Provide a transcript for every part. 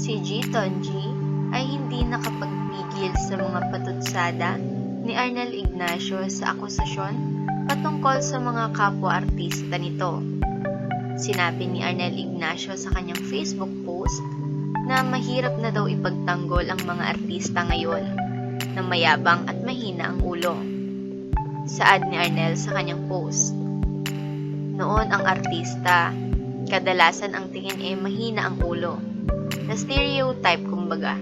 Si G. Tonji ay hindi nakapagpigil sa mga patutsada ni Arnel Ignacio sa akusasyon patungkol sa mga kapwa-artista nito. Sinabi ni Arnel Ignacio sa kanyang Facebook post na mahirap na daw ipagtanggol ang mga artista ngayon na mayabang at mahina ang ulo. Saad ni Arnel sa kanyang post. Noon ang artista, kadalasan ang tingin ay mahina ang ulo na stereotype kumbaga.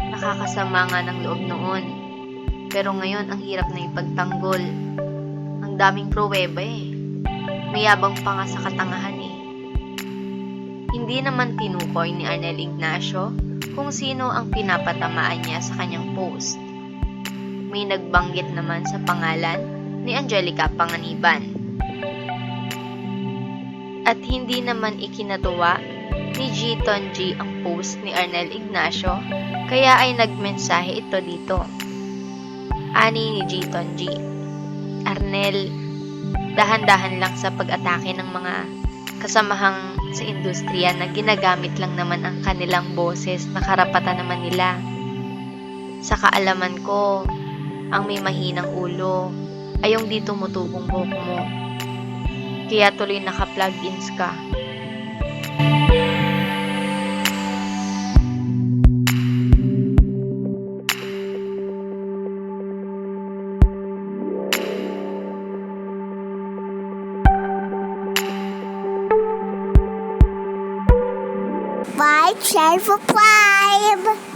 Nakakasama nga ng loob noon. Pero ngayon ang hirap na ipagtanggol. Ang daming pruweba eh. Mayabang pa nga sa katangahan eh. Hindi naman tinukoy ni Arnel Ignacio kung sino ang pinapatamaan niya sa kanyang post. May nagbanggit naman sa pangalan ni Angelica Panganiban. At hindi naman ikinatuwa ni G ang post ni Arnel Ignacio kaya ay nagmensahe ito dito. Ani ni G. Arnel, dahan-dahan lang sa pag-atake ng mga kasamahang sa industriya na ginagamit lang naman ang kanilang boses na karapatan naman nila. Sa kaalaman ko, ang may mahinang ulo ay yung di tumutubong buhok mo. Kaya tuloy naka-plugins ka. Bye, share, Prime.